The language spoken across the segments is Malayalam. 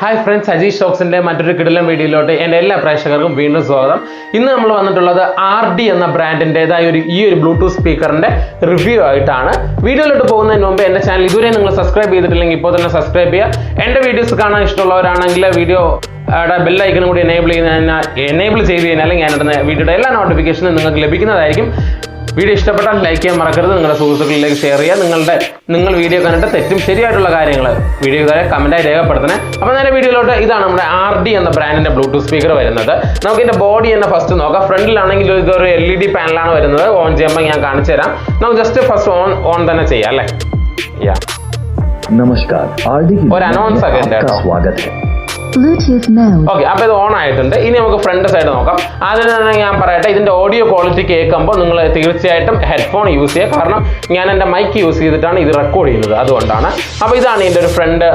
ഹായ് ഫ്രണ്ട്സ് അജീഷ് ഷോക്സിന്റെ മറ്റൊരു കിടലം വീഡിയോയിലോട്ട് എന്റെ എല്ലാ പ്രേക്ഷകർക്കും വീണ്ടും സ്വാഗതം. ഇന്ന് നമ്മൾ വന്നിട്ടുള്ളത് ആർ ഡി എന്ന ബ്രാൻഡിന്റെതായ ഒരു ഈ ഒരു ബ്ലൂടൂത്ത് സ്പീക്കറിന്റെ റിവ്യൂ ആയിട്ടാണ്. വീഡിയോയിലോട്ട് പോകുന്നതിന് മുമ്പ് എന്റെ ചാനൽ ഇതുവരെ നിങ്ങൾ സബ്സ്ക്രൈബ് ചെയ്തിട്ടില്ലെങ്കിൽ ഇപ്പോൾ തന്നെ സബ്സ്ക്രൈബ് ചെയ്യുക. എന്റെ വീഡിയോസ് കാണാൻ ഇഷ്ടമുള്ളവരാണെങ്കിൽ വീഡിയോ ബെല്ലൈക്കനും കൂടി എനേബിൾ ചെയ്യുന്ന എനേബിൾ ചെയ്ത് കഴിഞ്ഞാൽ ഞാൻ ഇടുന്ന വീഡിയോയുടെ എല്ലാ നോട്ടിഫിക്കേഷനും നിങ്ങൾക്ക് ലഭിക്കുന്നതായിരിക്കും. വീഡിയോ ഇഷ്ടപ്പെട്ടാൽ ലൈക്ക് ചെയ്യാൻ മറക്കരുത് നിങ്ങളുടെ സുഹൃത്തുക്കളിലേക്ക് ഷെയർ ചെയ്യുക നിങ്ങളുടെ നിങ്ങൾ വീഡിയോ കണ്ടിട്ട് തെറ്റും ശരിയായിട്ടുള്ള കാര്യങ്ങൾ വീഡിയോ താഴെ കമൻറ്റായി രേഖപ്പെടുത്തണേ അപ്പോൾ നേരെ വീഡിയോയിലോട്ട് ഇതാണ് നമ്മുടെ ആർ ഡി എന്ന ബ്രാൻഡിന്റെ ബ്ലൂടൂത്ത് സ്പീക്കർ വരുന്നത് നമുക്ക് ഇതിന്റെ ബോഡി തന്നെ ഫസ്റ്റ് നോക്കാം ഫ്രണ്ടിലാണെങ്കിൽ ഇതൊരു എൽ ഇ ഡി പാനലാണ് വരുന്നത് ഓൺ ചെയ്യുമ്പോൾ ഞാൻ കാണിച്ചു തരാം നമുക്ക് ജസ്റ്റ് ഫസ്റ്റ് ഓൺ ഓൺ തന്നെ ചെയ്യാം അല്ലേ യാ नमस्कार आरडी की और announce दुनिया में अगर आपका डाटा। स्वागत है Bluetooth mode. ഓക്കെ അപ്പോൾ ഇത് ഓൺ ആയിട്ടുണ്ട്. ഇനി നമുക്ക് ഫ്രണ്ട് സൈഡ് നോക്കാം. ആദ്യം തന്നെ ഞാൻ പറയട്ടെ ഇതിന്റെ ഓഡിയോ ക്വാളിറ്റി കേൾക്കുമ്പോൾ നിങ്ങൾ തീർച്ചയായിട്ടും ഹെഡ്ഫോൺ യൂസ് ചെയ്യുക. കാരണം ഞാൻ എന്റെ മൈക്ക് യൂസ് ചെയ്തിട്ടാണ് ഇത് റെക്കോർഡ് ചെയ്യുന്നത്. അതുകൊണ്ടാണ്. അപ്പോൾ ഇതാണ് ഇതിന്റെ ഒരു ഫ്രണ്ട്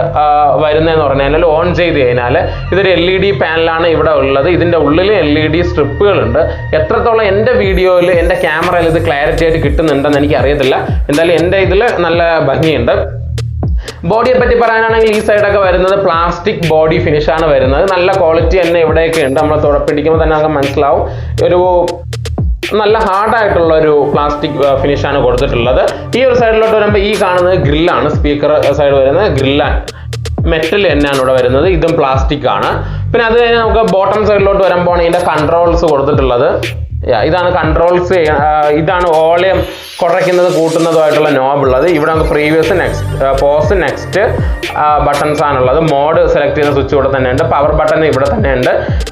വരുന്നതെന്ന് പറഞ്ഞു കഴിഞ്ഞാൽ ഓൺ ചെയ്ത് കഴിഞ്ഞാൽ ഇതൊരു എൽ ഇ ഡി പാനലാണ് ഇവിടെ ഉള്ളത്. ഇതിന്റെ ഉള്ളിൽ എൽ ഇ ഡി സ്ട്രിപ്പുകൾ ഉണ്ട് എത്രത്തോളം എന്റെ വീഡിയോയിൽ എന്റെ ക്യാമറയിൽ ഇത് ക്ലാരിറ്റി ആയിട്ട് കിട്ടുന്നുണ്ടെന്ന് എനിക്ക് അറിയത്തില്ല എന്തായാലും എന്റെ ഇതിൽ നല്ല ഭംഗിയുണ്ട്. ബോഡിയെ പറ്റി പറയാനാണെങ്കിൽ ഈ സൈഡൊക്കെ വരുന്നത് പ്ലാസ്റ്റിക് ബോഡി ഫിനിഷ് ആണ് വരുന്നത്. നല്ല ക്വാളിറ്റി തന്നെ ഇവിടെയൊക്കെ ഉണ്ട്. നമ്മൾ തുടപ്പിടിക്കുമ്പോൾ തന്നെ നമുക്ക് മനസ്സിലാവും. ഒരു നല്ല ഹാർഡായിട്ടുള്ള ഒരു പ്ലാസ്റ്റിക് ഫിനിഷ് ആണ് കൊടുത്തിട്ടുള്ളത്. ഈ ഒരു സൈഡിലോട്ട് വരുമ്പോൾ ഈ കാണുന്നത് ഗ്രില്ലാണ് സ്പീക്കർ സൈഡ് വരുന്നത് ഗ്രില്ലാണ് മെറ്റൽ തന്നെയാണ് ഇവിടെ വരുന്നത്. ഇതും പ്ലാസ്റ്റിക് ആണ്. പിന്നെ അത് കഴിഞ്ഞ് നമുക്ക് ബോട്ടം സൈഡിലോട്ട് വരുമ്പോൾ ഇതിന്റെ കൺട്രോൾസ് കൊടുത്തിട്ടുള്ളത്. ഇതാണ് കൺട്രോൾസ് ഇതാണ് വോളിയം കുറയ്ക്കുന്നത് കൂട്ടുന്നതുമായിട്ടുള്ള നോബ് ഉള്ളത്. ഇവിടെ നമുക്ക് previous next pause next buttons ആണുള്ളത്. മോഡ് സെലക്ട് ചെയ്യുന്ന സ്വിച്ച് ഇവിടെ തന്നെയുണ്ട് പവർ ബട്ടൺ ഇവിടെ തന്നെയുണ്ട്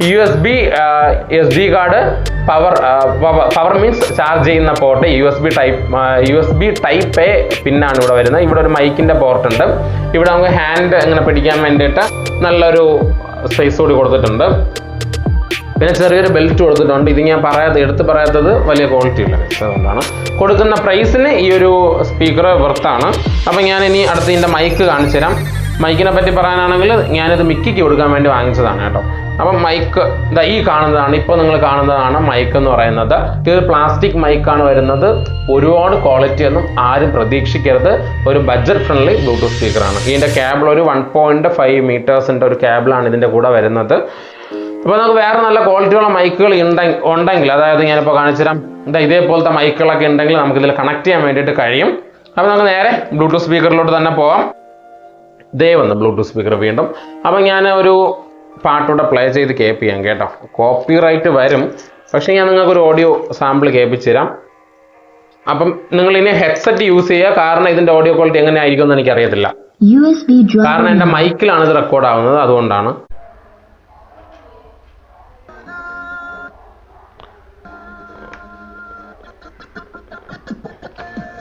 U S B S D card power power means charge ചെയ്യുന്ന port U S B type U S B type A പിന്നാണ് ഇവിടെ വരുന്നത്. ഇവിടെ ഒരു മൈക്കിന്റെ പോർട്ട് ഉണ്ട്. ഇവിടെ നമുക്ക് ഹാൻഡ് ഇങ്ങനെ പിടിക്കാൻ വേണ്ടിയിട്ട് നല്ലൊരു സ്പേസ് കൂടി കൊടുത്തിട്ടുണ്ട്. പിന്നെ ചെറിയൊരു ബെൽറ്റ് കൊടുത്തിട്ടുണ്ട്. ഇത് ഞാൻ പറയാത്ത എടുത്ത് പറയാത്തത് വലിയ ക്വാളിറ്റി ഉള്ള അതുകൊണ്ടാണ്. കൊടുക്കുന്ന പ്രൈസിന് ഈ ഒരു സ്പീക്കർ വെർത്താണ് അപ്പം ഞാൻ ഇനി അടുത്ത് ഇതിന്റെ മൈക്ക് കാണിച്ചു തരാം. മൈക്കിനെ പറ്റി പറയാനാണെങ്കിൽ ഞാനിത് മിക്കിക്ക് കൊടുക്കാൻ വേണ്ടി വാങ്ങിച്ചതാണ് കേട്ടോ. അപ്പം മൈക്ക് ഇതാ ഈ കാണുന്നതാണ്. ഇപ്പോൾ നിങ്ങൾ കാണുന്നതാണ് മൈക്ക് എന്ന് പറയുന്നത്. ഇത് പ്ലാസ്റ്റിക് മൈക്കാണ് വരുന്നത്. ഒരുപാട് ക്വാളിറ്റി ഒന്നും ആരും പ്രതീക്ഷിക്കരുത്. ഒരു ബഡ്ജറ്റ് ഫ്രണ്ട്ലി ബ്ലൂടൂത്ത് സ്പീക്കറാണ് ഇതിന്റെ കേബിൾ ഒരു വൺ പോയിന്റ് ഫൈവ് മീറ്റേഴ്സിന്റെ ഒരു കേബിളാണ് ഇതിന്റെ കൂടെ വരുന്നത്. അപ്പോൾ നമുക്ക് വേറെ നല്ല ക്വാളിറ്റിയുള്ള മൈക്കുകൾ ഉണ്ടെങ്കിൽ ഉണ്ടെങ്കിൽ അതായത് ഞാനിപ്പോൾ കാണിച്ചു തരാം എന്താ ഇതേപോലത്തെ മൈക്കുകളൊക്കെ ഉണ്ടെങ്കിൽ നമുക്ക് ഇതിൽ കണക്ട് ചെയ്യാൻ വേണ്ടിയിട്ട് കഴിയും. അപ്പോൾ നമുക്ക് നേരെ ബ്ലൂടൂത്ത് സ്പീക്കറിലോട്ട് തന്നെ പോവാം. ദേ വന്ന് ബ്ലൂടൂത്ത് സ്പീക്കർ വീണ്ടും. അപ്പം ഞാൻ ഒരു പാട്ടൂടെ പ്ലേ ചെയ്ത് കേൾപ്പിക്കാം ചെയ്യാം കേട്ടോ. കോപ്പി റൈറ്റ് വരും. പക്ഷേ ഞാൻ നിങ്ങൾക്ക് ഒരു ഓഡിയോ സാമ്പിൾ കേൾപ്പിച്ച് തരാം അപ്പം നിങ്ങൾ ഇനി ഹെഡ്സെറ്റ് യൂസ് ചെയ്യുക. കാരണം ഇതിന്റെ ഓഡിയോ ക്വാളിറ്റി എങ്ങനെ ആയിരിക്കും എന്ന് എനിക്കറിയത്തില്ല കാരണം എന്റെ എന്റെ മൈക്കിലാണ് ഇത് റെക്കോർഡ് ആവുന്നത്. അതുകൊണ്ടാണ്.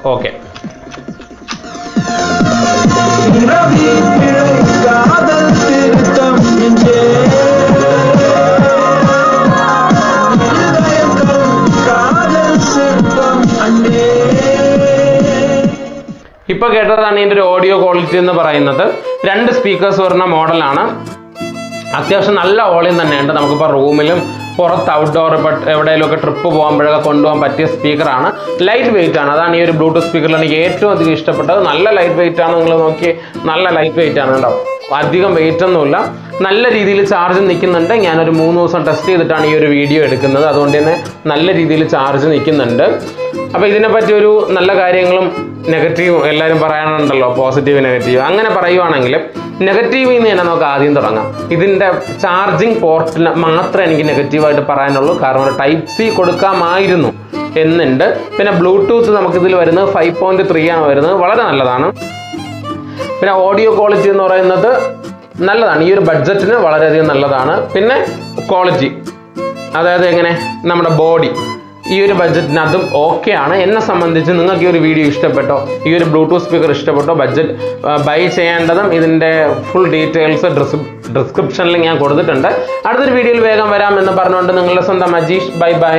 ഓക്കെ. ഇപ്പൊ കേട്ടതാണ് ഇതിന്റെ ഒരു ഓഡിയോ ക്വാളിറ്റി എന്ന് പറയുന്നത്. രണ്ട് സ്പീക്കേഴ്സ് വരുന്ന മോഡലാണ് അത്യാവശ്യം നല്ല വോളിയം തന്നെയുണ്ട്. നമുക്കിപ്പോൾ റൂമിലും പുറത്ത് ഔട്ട്ഡോർ എവിടെയെങ്കിലുമൊക്കെ ട്രിപ്പ് പോകുമ്പോഴൊക്കെ കൊണ്ടുപോകാൻ പറ്റിയ സ്പീക്കറാണ് ലൈറ്റ് വെയിറ്റ് ആണ്. അതാണ് ഈ ഒരു ബ്ലൂടൂത്ത് സ്പീക്കറിൽ എനിക്ക് ഏറ്റവും അധികം ഇഷ്ടപ്പെട്ടത്. നല്ല ലൈറ്റ് വെയിറ്റ് ആണ് നിങ്ങൾ നോക്കി. നല്ല ലൈറ്റ് വെയിറ്റ് ആണ് കേട്ടോ. അധികം വെയിറ്റ് ഒന്നുമില്ല നല്ല രീതിയിൽ ചാർജ് നിൽക്കുന്നുണ്ട്. ഞാനൊരു മൂന്ന് ദിവസം ടെസ്റ്റ് ചെയ്തിട്ടാണ് ഈ ഒരു വീഡിയോ എടുക്കുന്നത്. അതുകൊണ്ട് തന്നെ നല്ല രീതിയിൽ ചാർജ് നിൽക്കുന്നുണ്ട്. അപ്പോൾ ഇതിനെപ്പറ്റി ഒരു നല്ല കാര്യങ്ങളും നെഗറ്റീവും എല്ലാവരും പറയാനുണ്ടല്ലോ പോസിറ്റീവ് നെഗറ്റീവ് അങ്ങനെ പറയുവാണെങ്കിൽ നെഗറ്റീവിൽ നിന്ന് തന്നെ നമുക്ക് ആദ്യം തുടങ്ങാം. ഇതിന്റെ ചാർജിങ് പോർട്ടിന് മാത്രമേ എനിക്ക് നെഗറ്റീവായിട്ട് പറയാനുള്ളൂ. കാരണം ടൈപ്പ് സി കൊടുക്കാമായിരുന്നു എന്നുണ്ട്. പിന്നെ ബ്ലൂടൂത്ത് നമുക്കിതിൽ വരുന്നത് ഫൈവ് പോയിന്റ് ത്രീ ആണ് വരുന്നത്. വളരെ നല്ലതാണ്. പിന്നെ ഓഡിയോ ക്വാളിറ്റി എന്ന് പറയുന്നത് നല്ലതാണ്. ഈ ഒരു ബഡ്ജറ്റിന് വളരെയധികം നല്ലതാണ്. പിന്നെ ക്വാളിറ്റി അതായത് എങ്ങനെ? നമ്മുടെ ബോഡി ഈ ഒരു ബഡ്ജറ്റിനകത്തും ഓക്കെ ആണ്. എന്നെ സംബന്ധിച്ച് നിങ്ങൾക്ക് ഈ ഒരു വീഡിയോ ഇഷ്ടപ്പെട്ടോ ഈ ഒരു ബ്ലൂടൂത്ത് സ്പീക്കർ ഇഷ്ടപ്പെട്ടോ ബഡ്ജറ്റ് ബൈ ചെയ്യേണ്ടതും ഇതിന്റെ ഫുൾ ഡീറ്റെയിൽസ് ഡിസ്ക്രിപ്ഷനിൽ ഞാൻ കൊടുത്തിട്ടുണ്ട്. അടുത്തൊരു വീഡിയോയിൽ വേഗം വരാമെന്ന് പറഞ്ഞുകൊണ്ട് നിങ്ങളുടെ സ്വന്തം അജീഷ്. Bye bye